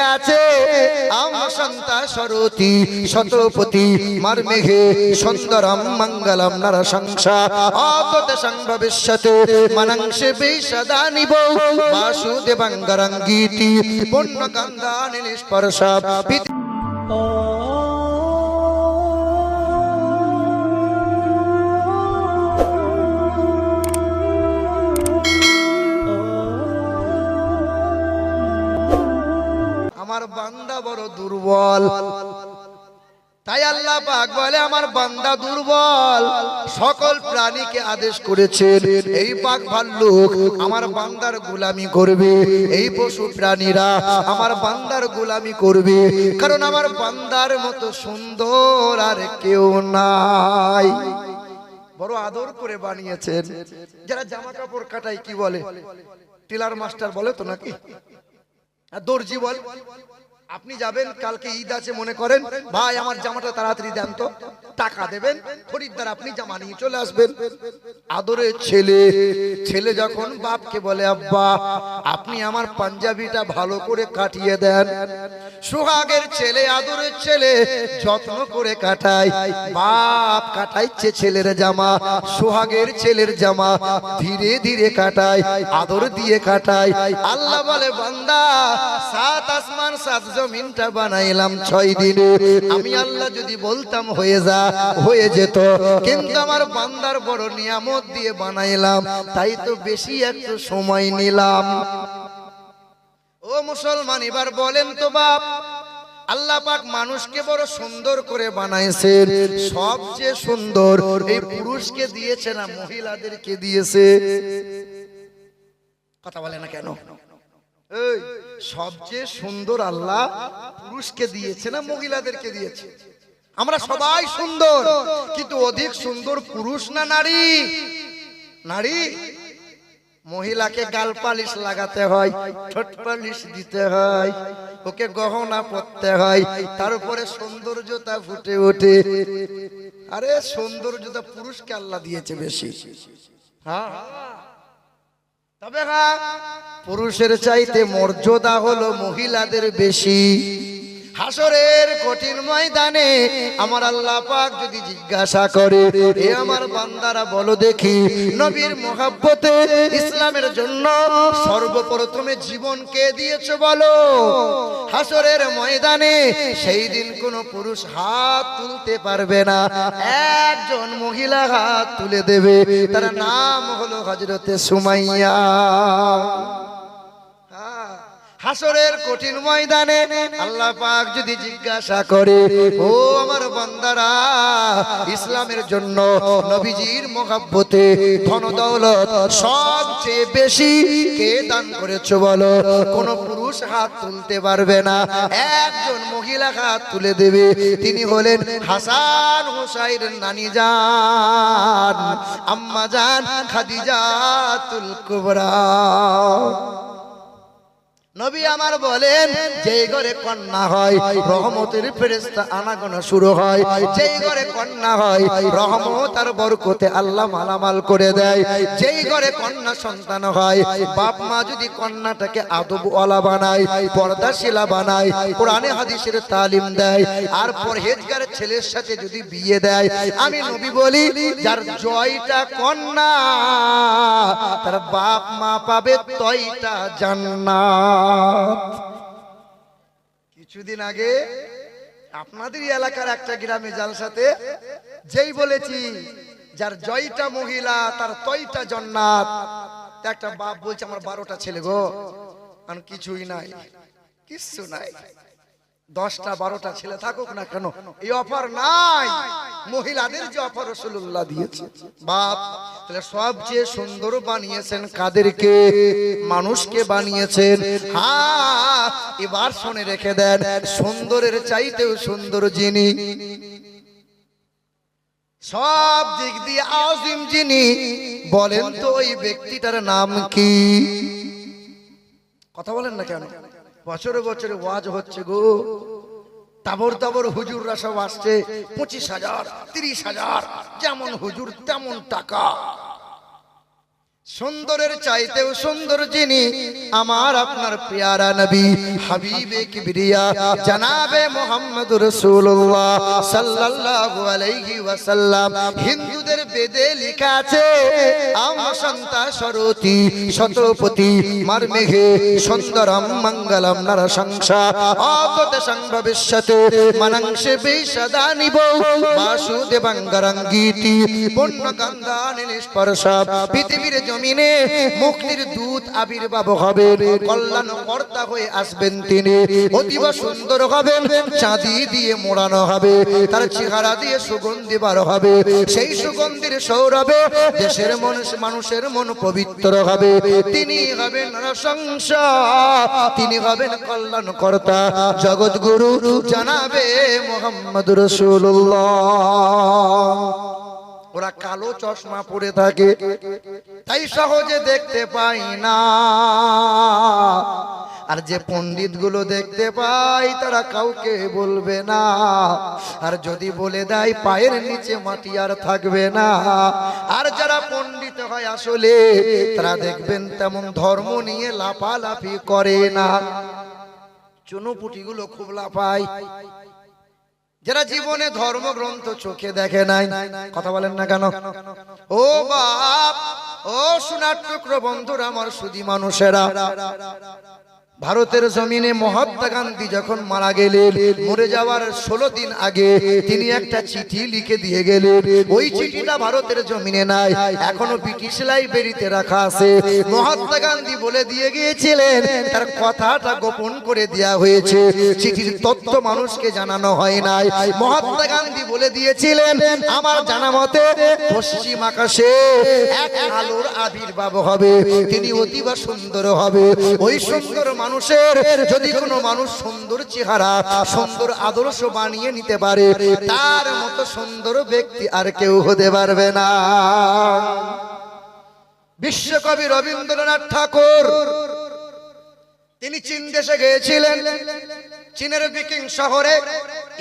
লেখা আছে আম সন্তা সরতি শতপতি মার মেঘে সুন্দরম, মঙ্গলম নর সংসা অপত সংভবিষ্যতে মনংসে বিষদানিব বাসুদেবঙ্গরঙ্গীতি পুণ্য গন্ধানি নিষ্পর্শ আমার বান্দা বড় দুর্বল। তাই আল্লাহ পাক বলে, আমার বান্দা দুর্বল। সকল প্রাণীকে আদেশ করেছেন, এই পাক ভাল্লুক, আমার বান্দার গোলামি করবে। এই পশু প্রাণীরা আমার বান্দার গোলামি করবে। কারণ আমার বান্দার মতো সুন্দর আর কেউ নাই। বড় আদর করে বানিয়েছেন। যারা জামা কাপড় কাটায়, কি বলে? টিলার মাস্টার বলে তো নাকি? দর্জি বল আপনি যাবেন, কালকে ঈদ আছে, মনে করেন, ভাই, আমার জামাটা তাড়াতাড়ি দেন তো, টাকা দেবেন, খরিদ্দার আপনি জামা নিয়ে চলে আসবেন। আদরের ছেলে ছেলে যখন বাপকে বলে, আব্বা, আপনি আমার পাঞ্জাবিটা ভালো করে কাটিয়ে দেন। সোহাগের ছেলে, আদরের ছেলে, যত্ন করে কাটায়। বাপ কাটাইছে ছেলের জামা, সোহাগের ছেলের জামা, ধীরে ধীরে কাটায়, আদর দিয়ে কাটায়। আল্লাহ বলে, বান্দা, সাত আসমান, সাত জমিনটা বানাইলাম ছয় দিনে। আমি আল্লাহ যদি বলতাম হয়ে যা, হয়ে যেত। কিন্তু আমার বান্দার বড় নিয়ামত দিয়ে বানাইলাম, তাই তো বেশি একটু সময় নিলাম। ও মুসলমান, এবার বলেন তো বাপ, আল্লাহ পাক মানুষকে বড় সুন্দর করে বানাইছেন। সবচেয়ে সুন্দর, এই পুরুষকে দিয়েছে না, মহিলাদেরকে দিয়েছে। কথা বলে না কেন? সবচেয়ে সুন্দর আল্লাহ পুরুষকে দিয়েছে না মহিলাদেরকে দিয়েছে? আমরা সবাই সুন্দর, কিন্তু অধিক সুন্দর পুরুষ না নারী? নারী? মহিলাকে গাল পালিশ লাগাতে হয়, ঠোঁট পালিশ দিতে হয়, ওকে গহনা পরতে হয়, তার উপরে সৌন্দর্যতা ফুটে ওঠে। আরে সৌন্দর্যতা পুরুষকে আল্লাহ দিয়েছে বেশি। হ্যাঁ? তবে হ্যাঁ পুরুষের চাইতে মর্যাদা হলো মহিলাদের বেশি। হাসরের কঠিন ময়দানে আমার আল্লাহ পাক যদি জিজ্ঞাসা করে, এ আমার বান্দারা, বলো দেখি, নবীর মোহাব্বতে ইসলামের জন্য সর্বপ্রথমে জীবন কে দিয়েছ বলো? হাসরের ময়দানে সেই দিন কোন পুরুষ হাত তুলতে পারবে না, একজন মহিলা হাত তুলে দেবে, তার নাম হলো হজরতে সুমাইয়া। হাসরের কঠিন ময়দানে আল্লাহ পাক যদি জিজ্ঞাসা করে, ও আমার বান্দারা, ইসলামের জন্য নবীজির মোহাব্বতে ধন দৌলত সবচেয়ে বেশি কে দান করেছ বলো? কোন পুরুষ হাত তুলতে পারবে না, একজন মহিলা হাত তুলে দেবে। তিনি হলেন হাসান হুসাইন নানি জান, আম্মা জান খাদিজাতুল কুবরা। নবী আমার বলেন, যেই ঘরে কন্যা হয়, রহমতের ফেরেস্তা আনাগোনা শুরু হয়। যেই ঘরে কন্যা হয়, রহমত আর বরকতে আল্লাহ মালামাল করে দেয়। যেই ঘরে কন্যা সন্তান হয়, বাপ মা যদি কন্যাটাকে আদব ওয়ালা বানায়, পর্দাশীলা বানায়, কোরআনে হাদিসের তালিম দেয়, আর পরহেজগার ছেলের সাথে যদি বিয়ে দেয়, আমি নবী বলি, যার জয়টা কন্যা, তার বাপ মা পাবে তয়টা জান্নাত। কিছুদিন আগে আপনাদের এলাকার একটা গ্রামে জালসাতে যেই বলেছি, যার জয়টা মহিলা, তার তয়টা জন্নাত। একটা বাপ বলছে, আমার বারোটা ছেলে গো। কিছুই নাই কিচ্ছু নাই। দশটা বারোটা ছেলে থাকুক না কেন এই অফার নাই। মহিলাদের যে অফার রসুল্লাহ দিয়েছে। বাপ তাহলে সবচেয়ে সুন্দর বানিয়েছেন কাদেরকে মানুষকে বানিয়েছেন। হ্যাঁ এবার শুনে রেখে দেন সুন্দরের চাইতেও সুন্দর যিনি। সব দিক দিয়ে আজিম যিনি বলেন তো ওই ব্যক্তিটার নাম কি? কথা বলেন না কেন? বছরে বছরে ওয়াজ হচ্ছে গো। তাবর তাবর হুজুররা সব আসছে, পঁচিশ হাজার, তিরিশ হাজার, যেমন হুজুর তেমন টাকা। সুন্দরের চাইতেও সুন্দর যিনি, আমার আপনার পেয়ারা নবী, হাবিবে কিবরিয়া, জানাবে মোহাম্মদ রাসূলুল্লাহ সাল্লাল্লাহু আলাইহি ওয়াসাল্লাম। হিন্দুদের বেদে লেখা আছে, আম সন্তা সরতি, শতপতি মারমেঘে সুন্দরম মঙ্গলম নর সংসা অতত সংভবিষ্যতে মনংসে বিষদা নিব। বাসুদেবঙ্গরঙ্গীতি পুণ্য গন্ধানি নিষ্পর্শ, পৃথিবীর জমিনে মুক্তির দূত আবির্ভাব হবে কল্যাণ কর্তা হয়ে আসবেন তিনি। অতীব সুন্দর হবেন, চাঁদি দিয়ে মোড়ানো হবে, তার চেহারা দিয়ে সুগন্ধি বার হবে। সেই সুগন্ধির সৌরভে দেশের মানুষ মানুষের মন পবিত্র হবে। তিনি হবেন নরসংসা তিনি হবেন কল্যাণ কর্তা। জগৎ গুরু জানাবে মোহাম্মদ রসুল্লাহ ওরা কালো চশমা পরে থাকে। তাই সহজে দেখতে পাই না। আর যে পণ্ডিতগুলো দেখতে পাই, তারা কাউকে বলবে না। আর যদি বলে দেয়, পায়ের নিচে মাটি আর থাকবে না। আর যারা পণ্ডিত হয় আসলে, তারা দেখবেন তেমন ধর্ম নিয়ে লাফালাফি করে না। চুনোপুটি গুলো খুব লাফায়। যারা জীবনে ধর্মগ্রন্থ চোখে দেখে নাই কথা বলেন না কেন? ও বাপ ও সোনার টুকরো বন্ধুরা আমার সুদী মানুষেরা। ভারতের জমিনে মহাত্মা গান্ধী যখন মারা গেলেন, মরে যাওয়ার ষোলো দিন আগে তিনি একটা চিঠি লিখে দিয়ে গেলেন, ওই চিঠিটা ভারতের জমিনে নাই, এখনও ব্রিটিশ লাইব্রেরিতে রাখা আছে। মহাত্মা গান্ধী বলে দিয়ে গিয়েছিলেন, তার কথাটা গোপন করে দেয়া হয়েছে, চিঠির তথ্য মানুষকে জানানো হয় নাই। মহাত্মা গান্ধী বলে দিয়েছিলেন, আমার জানা মতে পশ্চিম আকাশে এক আলোর আবির্ভাব হবে, তিনি অতীব সুন্দর হবে। ওই সুন্দর মানুষের, যদি কোনো মানুষ সুন্দর চেহারা, সুন্দর আদর্শ বানিয়ে নিতে পারে, তার মতো সুন্দর ব্যক্তি আর কেউ হতে পারবে না। বিশ্বকবি রবীন্দ্রনাথ ঠাকুর তিনি চীন দেশে গিয়েছিলেন। চীনের বিকিং শহরে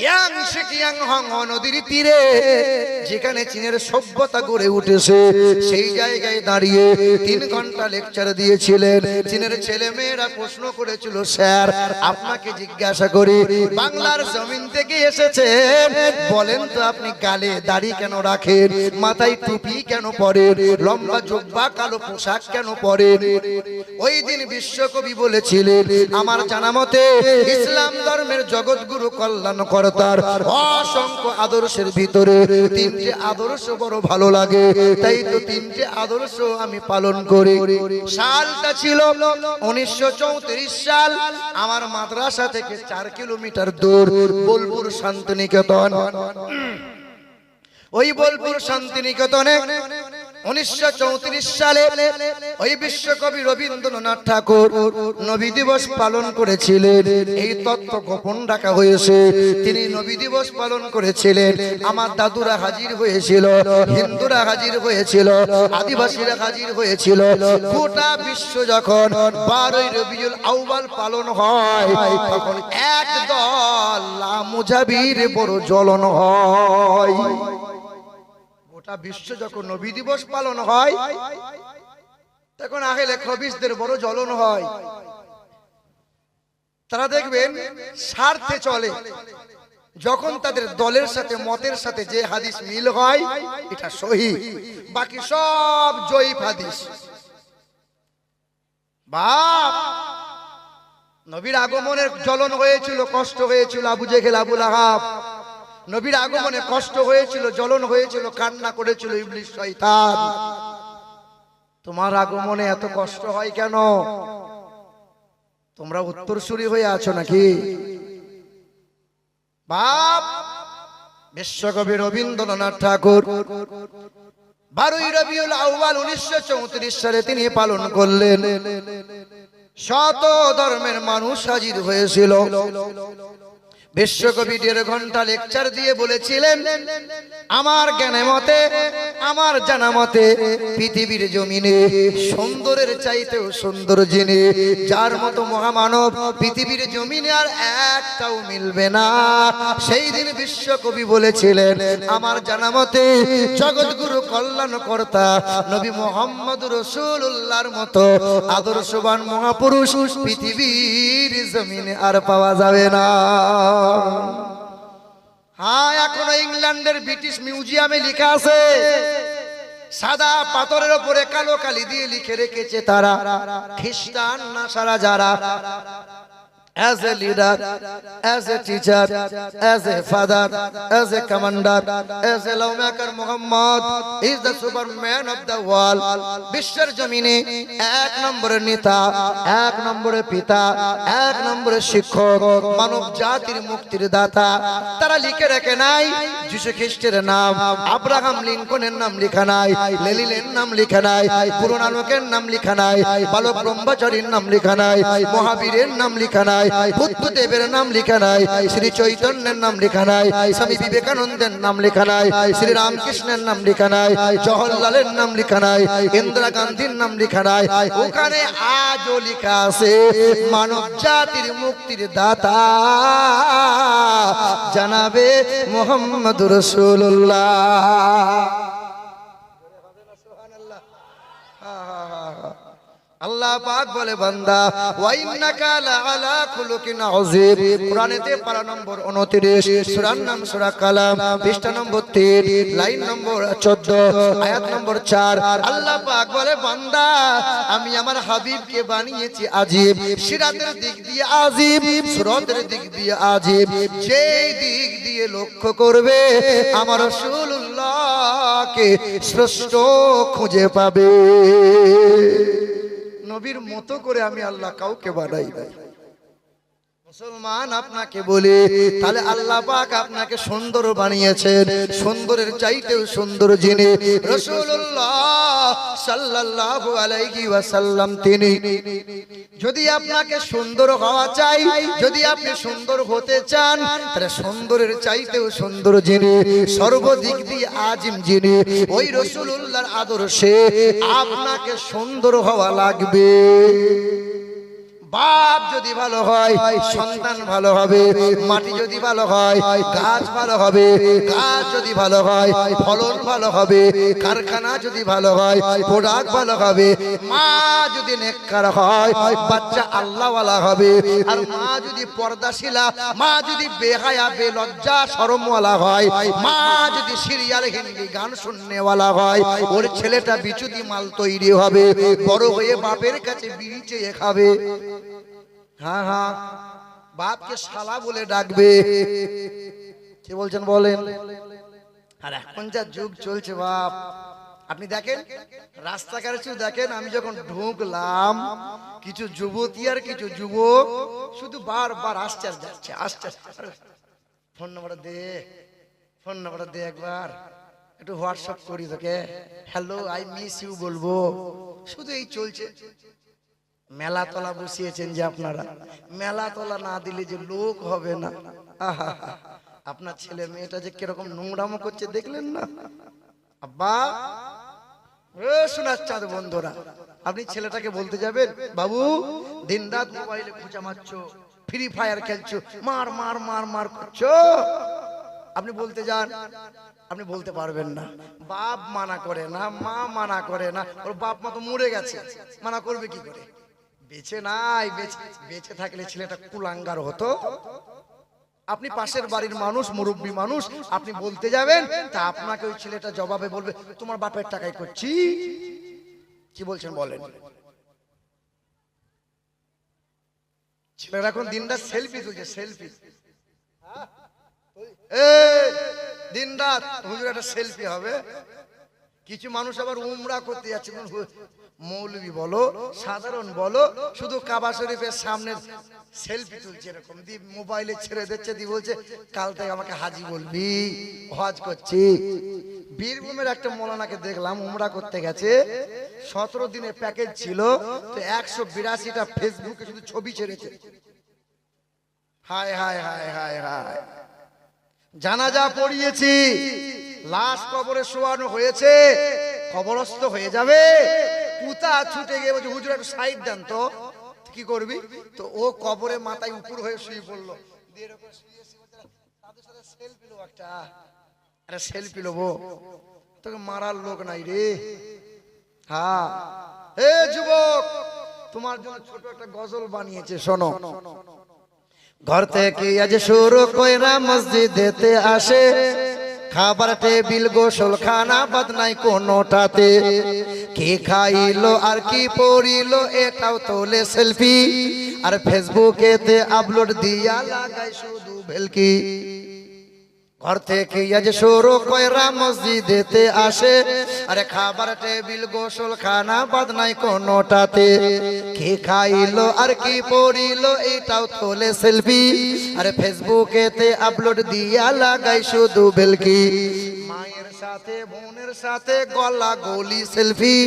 ইয়াং শিকিয়াং হং নদীর তীরে, যেখানে চীনের সভ্যতা গড়ে উঠেছে, সেই জায়গায় দাঁড়িয়ে তিন ঘণ্টা লেকচার দিয়েছিলেন। চীনের ছেলে মেয়েরা প্রশ্ন করেছিল, স্যার, আপনাকে জিজ্ঞাসা করি, বাংলার জমিন থেকে এসেছেন? বলেন তো আপনি গালে দাড়ি কেন রাখেন? মাথায় টুপি কেন পরেন? লম্বা জোব্বা, কালো পোশাক কেন পরেন? ওই দিন বিশ্বকবি বলেছিলেন আমার জানা মতে, ইসলাম ধর্মের জগৎগুরু কল্যাণ কর্তার অসংখ্য আদর্শের ভিতরে তিনটে আদর্শ বড় ভালো লাগে। তাই তো তিনটে আদর্শ আমি পালন করি। সালটা ছিল উনিশশো চৌত্রিশ সাল। আমার মাদ্রাসা থেকে চার কিলোমিটার দূর বোলপুর শান্তিনিকেতন। ওই বোলপুর শান্তিনিকেতনে উনিশশো চৌত্রিশ সালে ওই বিশ্বকবি রবীন্দ্রনাথ ঠাকুর নবী দিবস পালন করেছিলেন। এই তত্ত্ব গোপন রাখা হয়েছে। তিনি নবী দিবস পালন করেছিলেন। আমার দাদুরা হাজির হয়েছিল, হিন্দুরা হাজির হয়েছিল, আদিবাসীরা হাজির হয়েছিল। গোটা বিশ্ব যখন বারোই রবিউল আউয়াল পালন হয়, তখন এক দল মুজাবির বড় জ্বলন হয়। গোটা বিশ্ব যখন নবী দিবস পালন হয়, তখন আহেলে খবিসদের বড় জ্বলন হয়। তারা দেখবেন, স্বার্থে চলে। যখন তাদের দলের সাথে, মতের সাথে যে হাদিস মিল হয়, এটা সহি। বাকি সব জয়ীফ হাদিস। বাপ, নবীর আগমনের জ্বলন হয়েছিল, কষ্ট হয়েছিল, আবু জেহেল, আবুল আহাব। নবীর আগমনে কষ্ট হয়েছিল, জ্বলন হয়েছিল, কান্না করেছিল ইবলিশ শয়তান। তোমার আগমনে এত কষ্ট হয় কেন? তোমরা উত্তরসূরি হয়ে আছো নাকি? বাপ, বিশ্বকবি রবীন্দ্রনাথ ঠাকুর, বারোই রবিউল আউয়াল উনিশশো চৌত্রিশ সালে তিনি পালন করলেন। শত ধর্মের মানুষ হাজির হয়েছিল। বিশ্বকবি দেড় ঘণ্টা লেকচার দিয়ে বলেছিলেন, আমার জ্ঞানে মতে, আমার জানা মতে পৃথিবীর জমিনে সুন্দরের চাইতেও সুন্দর যিনি যার মতো মহামানব পৃথিবীর জমিনে আর একটাও মিলবে না। সেই দিন বিশ্বকবি বলেছিলেন, আমার জানা মতে জগৎগুরু কল্যাণ কর্তা নবী মোহাম্মদ রসুল্লাহর মতো আদর্শবান মহাপুরুষ পৃথিবীর জমিনে আর পাওয়া যাবে না। হ্যাঁ এখনও ইংল্যান্ডের ব্রিটিশ মিউজিয়ামে লেখা আছে, সাদা পাথরের উপরে কালো কালি দিয়ে লিখে রেখেছে তারা, খ্রিস্টান না সারা যারা। As a leader, as a teacher, as a father, as a commander, as a lawmaker, Muhammad is the superman of the world. বিশ্বের জমিনে এক নম্বরের নেতা এক নম্বরের পিতা এক নম্বরের শিক্ষক মানব জাতির মুক্তির দাতা তারা লিখে রাখে নাই যিশু খ্রিস্টের নাম আব্রাহাম লিঙ্কনের নাম লেখা নাই লেলিনের নাম লেখা নাই পুরো নানকের নাম লেখা নাই বালক ব্রহ্মচারীর নাম লেখা নাই মহাবীরের নাম লেখা নাই বুদ্ধদেবের নাম লেখা নাই, শ্রী চৈতন্যের নাম লেখা নাই, স্বামী বিবেকানন্দের নাম লেখা নাই, শ্রী রামকৃষ্ণের নাম লেখা নাই, জওহরলালের নাম লেখা নাই, ইন্দিরা গান্ধীর নাম লেখা নাই, ওখানে আজও লেখা আছে, মানব জাতির মুক্তির দাতা, জানাবে মোহাম্মদ রসুল্লাহ আল্লাহ পাক বলে, বান্দা ওয়াইন্নাকা লাআলা খুলুকিন আযীম। কোরআনেতে পারা নম্বর 29 সূরার নাম সূরা কালাম, পৃষ্ঠা নম্বর 3 লাইন নম্বর 14 আয়াত নম্বর 4 আল্লাহ পাক বলে, বান্দা, আমি আমার হাবিবকে বানিয়েছি আজীব সিরাতের দিক দিয়ে আজীব সুরতের দিক দিয়ে আজীব যেই দিক দিয়ে লক্ষ্য করবে, আমার রাসূলুল্লাহকে শ্রেষ্ঠ খুঁজে পাবে। নবীর মতো করে আমি আল্লাহ কাউকে বানাই নাই। মুসলমান আপনাকে বলে, তাহলে আল্লাহ পাক আপনাকে সুন্দর বানিয়েছেন, সুন্দরের চাইতেও সুন্দর যিনি সাল্লাল্লাহু আলাইহি ওয়াসাল্লাম তিনি। যদি আপনাকে সুন্দর হওয়া চাই, যদি আপনি সুন্দর হতে চান, তাহলে সুন্দরের চাইতেও সুন্দর যিনি, সর্বদিক দিয়ে আজিম যিনি, ওই রসুল্লাহর আদর্শে আপনাকে সুন্দর হওয়া লাগবে। বাপ যদি ভালো হয়, সন্তান ভালো হবে, মাটি যদি ভালো হয়, গাছ ভালো হবে, গাছ যদি ভালো হয়, ফলন ভালো হবে, কারখানা যদি ভালো হয়, প্রোডাক্ট ভালো হবে, মা যদি নেককার হয়, বাচ্চা আল্লাহওয়ালা হবে, আর মা যদি পর্দাশীলা, মা যদি বেহায়া, বেলজ্জা, শরমওয়ালা হয়, মা যদি সিরিয়াল, হিন্দি গান শুননেওয়ালা হয়, ওর ছেলেটা বিচুতি মাল তৈরি হবে, বড় হয়ে বাপের কাছে বিড়ি চেয়ে খাবে। হ্যাঁ হ্যাঁ বাপকে শালা বলে ডাকবে। কি বলছেন বলেন? আর এখন যা যুগ চলছে বাপ আপনি দেখেন রাস্তাঘাটে শুধু দেখেন আমি যখন ঢুকলাম কিছু যুবতী আর কিছু যুবক শুধু বারবার আসছে আর যাচ্ছে আসছে আরে, ফোন নাম্বার দে ফোন নাম্বার দে একবার। একটু হোয়াটসঅ্যাপ করি তোকে। হ্যালো আই মিস ইউ বলব। শুধু এই চলছে। মেলা তলা বসিয়েছেন যে আপনারা। মেলা তলা না দিলে যে লোক হবে না। আপনার ছেলে মেয়েটা যে কীরকম নোংরামো করছে দেখলেন না? আব্বা শোনার বন্ধুরা, আপনি ছেলেটাকে বলতে যাবেন, বাবু দিন রাত মোবাইলে খোঁচা মারছো ফ্রি ফায়ার খেলছো, মার মার মার মার করছ? আপনি বলতে যান, আপনি বলতে পারবেন না। বাপ মানা করে না, মা মানা করে না, ওর বাপ মা তো মরে গেছে, মানা করবে কি করে? বেঁচে নাই, বেঁচে থাকলে ছেলেটা কুলাঙ্গার হতো। আপনি পাশের বাড়ির মানুষ, মুরব্বী মানুষ, আপনি বলতে যাবেন, তা আপনাকে ওই ছেলেটা জবাবে বলবে, তোমার বাপের টাকায় করছি। কি বলছেন বলেন? ছেলেরা এখন দিনটা সেলফি তুলছে সেলফি দিন রাত হুজুর একটা সেলফি হবে। কিছু মানুষ আবার উমরা করতে যাচ্ছে মৌলবি বলো, সাধারণ বলো, শুধু কাবা শরীফের সামনে সেলফি তুলছে এরকম। দিয়ে মোবাইলে ছেড়ে দিচ্ছে দিয়ে বলছে, কাল থেকে আমাকে হাজি বলবি, হজ করছি। বীরভূমের একটা মৌলানাকে দেখলাম, উমরা করতে গেছে। সতেরো দিনের প্যাকেজ ছিল, তো একশো বিরাশিটা ফেসবুকে শুধু ছবি ছেড়েছে। হায় হায় হায় হায় হায়। জানাজা পড়িয়েছি, লাশ কবরে শোয়ানো হয়েছে, কবরস্থ হয়ে যাবে। পুতা ছুটে গিয়ে বলছে, হুজুর, একটু সাইড দেন তো। কি করবি? তো ও কবরে মাথায় উপর হয়ে শুয়ে পড়ল। একটা সেলফি তোকে মারার লোক নাই রে। এ যুবক, তোমার জন্য ছোট একটা গজল বানিয়েছে, শোনো। ঘর থেকে আজ শুরু কইরা মসজিদেতে আসে। খাবার টেবিল গোসল খানা বাদ নাই কোনোটাতে। কি খাইলো আর কি পড়িলো, এটাও তোলে সেলফি। আর ফেসবুকেতে আপলোড দিয়া লাগাই শুধু ভেলকি। ঘর থেকে আজ শুরু কইরা মসজিদেতে আসে। আরে খাবার টেবিল গোসল খানা বাদ নাই কোনোটাতে। কি খাইলো, আর কি পড়িলো এটাও তোলে সেলফি। আরে ফেসবুকেতে আপলোড দিয়া লাগাই শুধু বেলকি। মায়ের সাথে, বোনের সাথে গলা গলি সেলফি।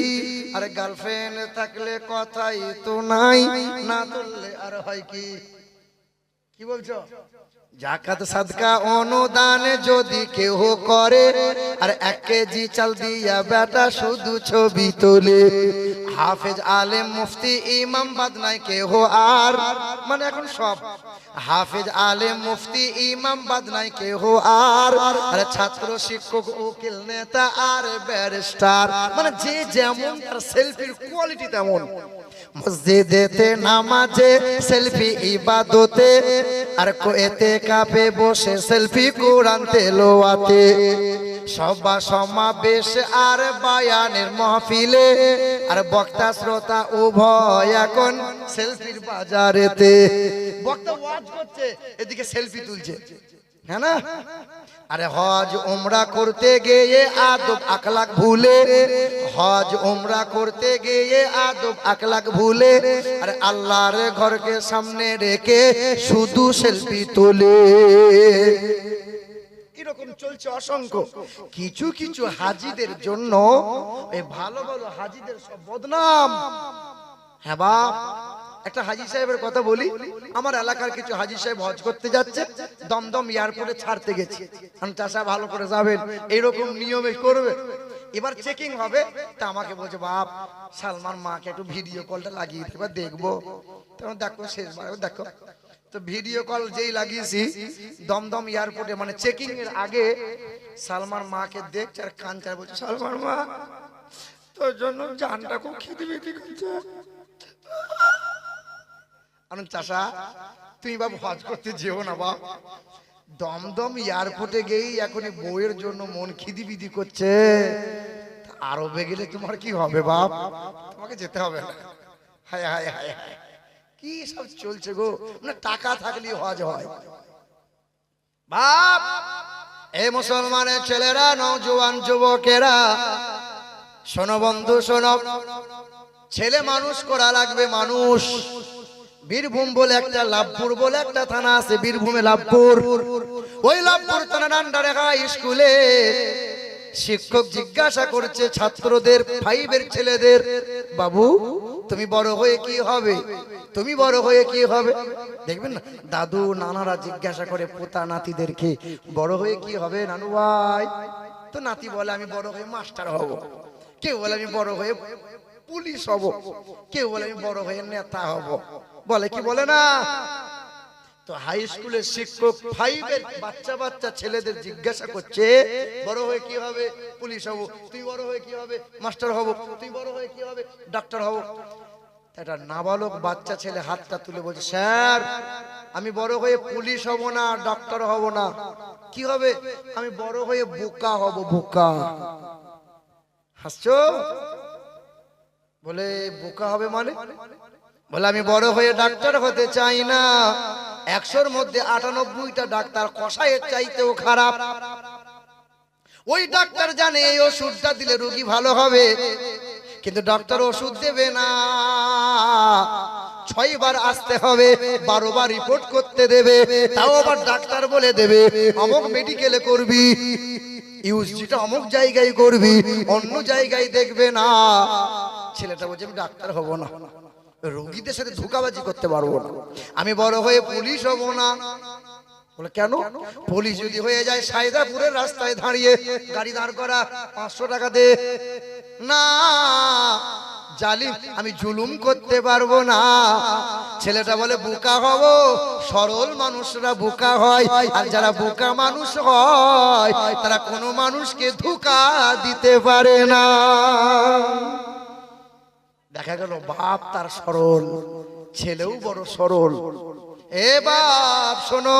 আরে গার্লফ্রেন্ড থাকলে কথাই তো নাই, না তুললে আর হয় কি? কি বলছো? জাকাত সাদকা অনুদান যদি কেউ করে, আর এক কেজি চাল দিয়া বেটা শুধু ছবি তোলে। হাফেজ আলেম মুফতি ইমাম বাদ নাই কেহ আর মানে এখন সব। হাফেজ আলেম মুফতি ইমাম বাদ নাই কেহ আর আর ছাত্র শিক্ষক, উকিল, নেতা আর ব্যারিস্টার। মানে যে যেমন, তার সেলফির কোয়ালিটি তেমন। মসজিদেতে নামাজে সেলফি, ইবাদতে, আর কোয়েতে কাপে বসে সেলফি, কোরআন তেলোয়াতে সভা সমাবেশ আর বায়ানের মহফিলে, আর বক্তা, শ্রোতা উভয় এখন সেলফির বাজারেতে। বক্তা ওয়াজ করছে, এদিকে সেলফি তুলছে। আরে হজ উমরা করতে গিয়ে আদব আখলাক ভুলে হজ উমরা করতে গিয়ে আদব আখলাক ভুলে আরে আল্লাহর ঘরকে সামনে রেখে শুধু সেলফি তোলে অসংখ্য কিছু কিছু হাজিদের জন্য হ্যাঁ বাপ একটা হাজি সাহেবের কথা বলি আমার এলাকার কিছু হাজি সাহেব হজ করতে যাচ্ছে দমদম এয়ারপোর্টে ছাড়তে গেছে। আমি চাষা ভালো করে যাবেন এইরকম নিয়মে করবে। এবার চেকিং হবে তা আমাকে বলছে বাপ সালমান মাকে একটু ভিডিও কলটা লাগিয়ে দিই, এবার দেখব। তখন দেখো শেষবার দেখো। তো ভিডিও কল যেই লাগিয়েছি দমদম এয়ারপোর্টে মানে চেকিং এর আগে সালমান মাকে দেখছে আর কানচার বলছে সালমান মা তোর জন্য জানটা খুব খিদে বিদি করছে। আনন্দ চাষা, তুমি বাবু হজ করতে যেও না বাপ। দমদম এয়ারপোর্টে গিয়েই এখন এই বউয়ের জন্য মন খিদি বিদি করছে আরবে গেলে তোমার কি হবে বাপ? তোমাকে যেতে হবে হায় হায় হায় হায়। কি সব চলছে গো? না, টাকা থাকলে হজ হয়। বাপ এই মুসলমানের ছেলেরা নৌজওয়ান যুবকেরা, শোনো বন্ধু, শোনো। ছেলে মানুষ করা লাগবে মানুষ। বীরভূম বলে একটা লাভপুর বলে একটা থানা আছে, বীরভূমে লাভপুর। ওই লাভপুর থানার আন্ডারে হাই স্কুলে শিক্ষক জিজ্ঞাসা করছে ছাত্রদের ফাইভের ছেলেদের, বাবু, তুমি বড় হয়ে কি হবে? তুমি বড় হয়ে কি হবে? দেখবেন না, দাদু, নানারা জিজ্ঞাসা করে পোতা নাতিদেরকে, বড় হয়ে কি হবে নানু ভাই? তো নাতি বলে, আমি বড় হয়ে মাস্টার হব। কেউ বলে, আমি বড় হয়ে পুলিশ হব। কেউ বলে, আমি বড় হয়ে নেতা হব। বলে কি বলে না? তো হাই স্কুলের শিক্ষক ফাইভের বাচ্চা বাচ্চা ছেলেদের জিজ্ঞাসা করছে বড় হয়ে কি হবে? পুলিশ হব। তুই বড় হয়ে কি হবে? মাস্টার হব। তুই বড় হয়ে কি হবে? ডাক্তার হব। একটা নাবালক বাচ্চা ছেলে হাতটা তুলে বলছে স্যার আমি বড় হয়ে পুলিশ হব না ডাক্তার হব না। কি হবে? আমি বড় হয়ে বোকা হব বোকা। হাসছো? বলে বোকা হবে মানে? বলে, আমি বড় হয়ে ডাক্তার হতে চাই না। একশোর মধ্যে আটানব্বইটা ডাক্তার কষায়ের চাইতেও খারাপ। ওই ডাক্তার জানে এই ওষুধটা দিলে রুগী ভালো হবে, কিন্তু ডাক্তার ওষুধ দেবে না। ছয়বার আসতে হবে, বারো বার রিপোর্ট করতে দেবে, তাও আবার ডাক্তার বলে দেবে, অমুক মেডিকেলে করবি ইউজিটা অমুক জায়গায় করবি, অন্য জায়গায় দেখবে না। ছেলেটা বলছে, আমি ডাক্তার হব না। রোগীদের সাথে ধোকাবাজি করতে পারব না। আমি বড় হয়ে পুলিশ হব না। কেন? পুলিশ যদি হয়ে যায়, সাইদাপুরের রাস্তায় দাঁড়িয়ে গাড়ি দাঁড় করা, পাঁচশো টাকা দে। না, জালিম, আমি জুলুম করতে পারব না। ছেলেটা বলে, বোকা হব। সরল মানুষরা বোকা হয়। আর যারা বোকা মানুষ হয়, তারা কোনো মানুষকে ধোকা দিতে পারে না। দেখা গেল বাপ তার সরল ছেলেও বড় সরল। এ বাপ, শোনো,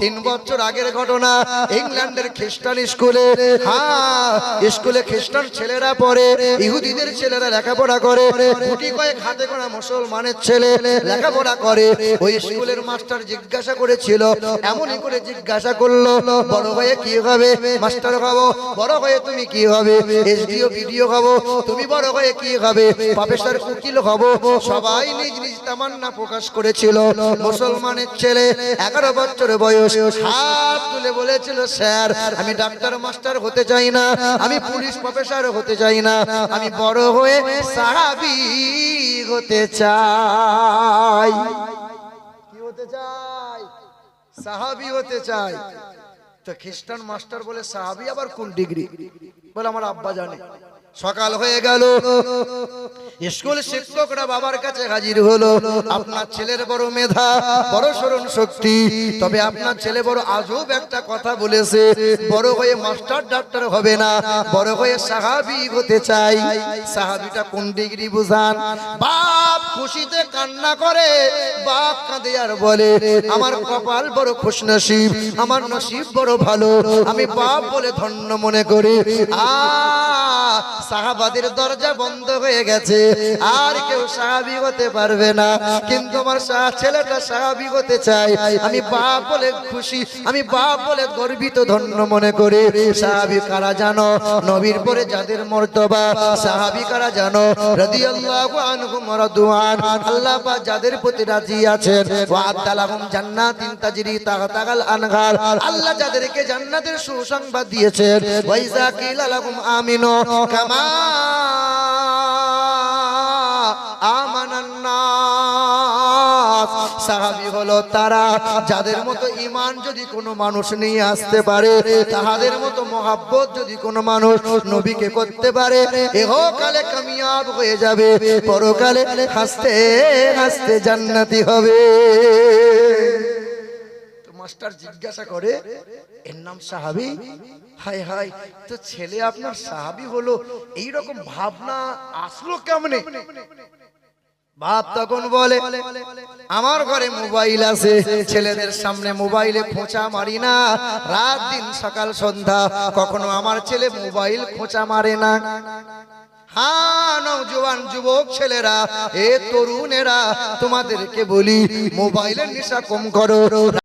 তিন বছর আগের ঘটনা। ইংল্যান্ডের খ্রিস্টান স্কুলে হ্যাঁ স্কুলে খ্রিস্টান ছেলেরা পড়ে, ইহুদিদের ছেলেরা লেখাপড়া করে। গুটি কয়েক হাতে করা মুসলমানের ছেলে লেখাপড়া করে। ওই স্কুলের মাস্টার জিজ্ঞাসা করেছিল, এমনই করে জিজ্ঞাসা করল, বড় হয়ে কি হবে? মাস্টার হব বড় হয়ে তুমি কি হবে? এসডিও ভিডিও হব, তুমি বড় হয়ে কি হবে? প্রফেসর উকিল হব। সবাই নিজ নিজ তামান্না প্রকাশ করেছিল। মুসলমানের ছেলে, এগারো বছর বয়স, হাত তুলে বলেছিল, স্যার, আমি ডাক্তার, মাস্টার হতে চাই না, আমি পুলিশ প্রফেসর হতে চাই না, আমি বড় হয়ে সাহাবি হতে চাই। কি হতে চাই? সাহাবি হতে চাই। তো খ্রিস্টান মাস্টার বলে, সাহাবি আবার কোন ডিগ্রি? বলে, আমার আব্বা জানে। সকাল হয়ে গেল। স্কুল শিক্ষকরা বাবার কাছে হাজির হলো। আপনার ছেলের বড় মেধা, বড় স্মরণ শক্তি। তবে আপনার ছেলে বড় আজব একটা কথা বলেছে। বড় হয়ে মাস্টার ডাক্তার হবে না, বড় হয়ে সাহাবি হতে চাই। সাহাবিটা কোন ডিগ্রি বুঝান? বাপ খুশিতে কান্না করে, বাপ কাঁদে আর বলে, আমার কপাল বড় খুশনসিব, আমার নসিব বড় ভালো। আমি বাপ বলে ধন্য মনে করি। আ সাহাবাদের দরজা বন্ধ হয়ে গেছে। আর কেউ সাহাবি হতে পারবে না। কিন্তু আমার ছেলেটা সাহাবি হতে চাই আমি বাপ বলে খুশি, আমি বাপ বলে গর্বিত, ধন্য মনে করি। সাহাবি কারা জানো? নবীর পরে যাদের মর্তবা, সাহাবি কারা জানো? আল্লাহ যাদের প্রতি রাজি আছেন। জান্নাতিন তাজরি আনহার। আল্লাহ যাদেরকে জান্নাতের সুসংবাদ দিয়েছেন। ওয়াইজা কিলা লাহুম আমিনু নাস সাহাবী হলো তারা, যাদের মতো ঈমান যদি কোনো মানুষ নিয়ে আসতে পারে, তাহাদের মতো মহাব্বত যদি কোনো মানুষ নবীকে করতে পারে, এহকালে কামিয়াব হয়ে যাবে, পরকালে হাসতে হাসতে জান্নাতি হবে। মাস্টার জিজ্ঞাসা করে, এর নাম সাহাবি? হাই হাই তো ছেলে আপনার সাহাবি হলো এই রকম ভাবনা আসলো কেমনে? বাপ তখন বলে, আমার ঘরে মোবাইল আছে, ছেলেদের সামনে মোবাইলে খোঁচা মারি না। রাত দিন সকাল সন্ধ্যা, কখনো আমার ছেলে মোবাইল খোঁচা মারে না। হ্যাঁ ছেলেরা, এ তরুণেরা, তোমাদেরকে বলি, মোবাইলের নেশা কম করো।